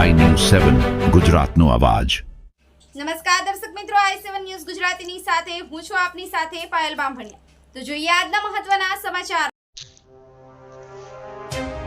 સેવન, ગુજરાતનો અવાજ. નમસ્કાર દર્શક મિત્રો, આઈ સેવન ન્યૂઝ ગુજરાતીની સાથે હું છું આપની સાથે પાયલ બામભણિયા. તો જોઈએ આજના મહત્વના સમાચાર.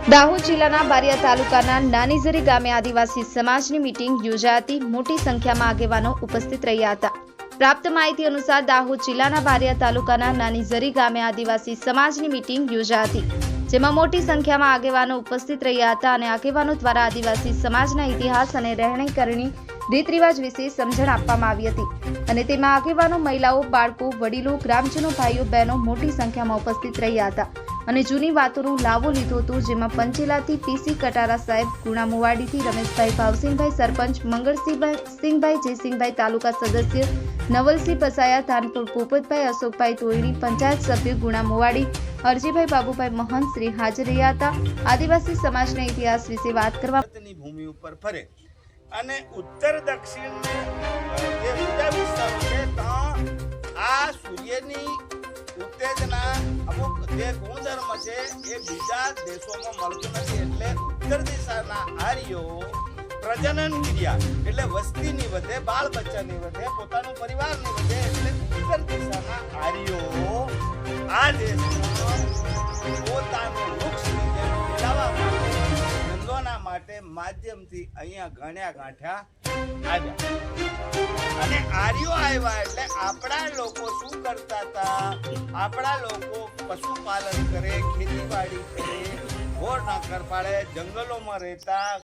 દાહોદ જિલ્લાના બારિયા તાલુકાના નાનીઝરી ગામે આદિવાસી સમાજની મીટિંગ યોજાતી મોટી સંખ્યામાં આગેવાનો ઉપસ્થિત રહ્યા હતા. પ્રાપ્ત માહિતી અનુસાર દાહોદ જિલ્લાના બારિયા તાલુકાના નાનીઝરી ગામે આદિવાસી સમાજની મીટિંગ યોજાતી. જેમાં મોટી સંખ્યામાં આગેવાનો ઉપસ્થિત રહ્યા હતા અને આગેવાનો દ્વારા આદિવાસી સમાજના ઇતિહાસ અને રહેણીકરણી રીત રિવાજ વિશે સમજણ આપવામાં આવી હતી. અને તેમાં આગેવાનો, મહિલાઓ, બાળકો, વડીલો, ગ્રામજનો, ભાઈઓ, બહેનો મોટી સંખ્યામાં ઉપસ્થિત રહ્યા હતા અને જૂની વાતોનું લાવો લીધો હતો, જેમાં પંચેલાથી પીસી કટારા સાહેબ ગુણા મુવાડીથી રમેશભાઈ ભાવસિંહભાઈ, સરપંચ મંગળસિંહભાઈ, સિંહભાઈ, જયસિંહભાઈ તાલુકા સદસ્ય, નવલસિંહ પસાયા ધાનપુર પોપતભાઈ અશોકભાઈ તોયડી પંચાયત સભ્ય ગુણા મુવાડી અરજીભાઈ બાબુભાઈ મહંત, શ્રી હાજર રહ્યા હતા આદિવાસી સમાજના ઇતિહાસ વિશે વાત કરવા ભૂમિ ઉપર ફરે. અને ઉત્તર દક્ષિણ જે બીજા વિસ્તારો છે, ત્યાં આ સૂર્યની ઉત્તેજના અમુક જે ગુણધર્મ છે, એ બીજા દેશોમાં મળતું નથી. એટલે ઉત્તર દિશાના આર્યો પ્રજનન ક્રિયા, એટલે વસ્તીની વધે, બાળ બચ્ચાની વધે, પોતાનું પરિવારની વધે, એટલે ઉત્તર દિશાના આર્યો આ દેશમાં માધ્યમથી અહીંયા ગણ્યા આવ્યા. અને આર્યો આવ્યા એટલે આપણા લોકો શું કરતા હતા? આપણા લોકો પશુપાલન કરે, ખેતીવાડી કરે ઘોર નાકર પાડે, જંગલોમાં રહેતા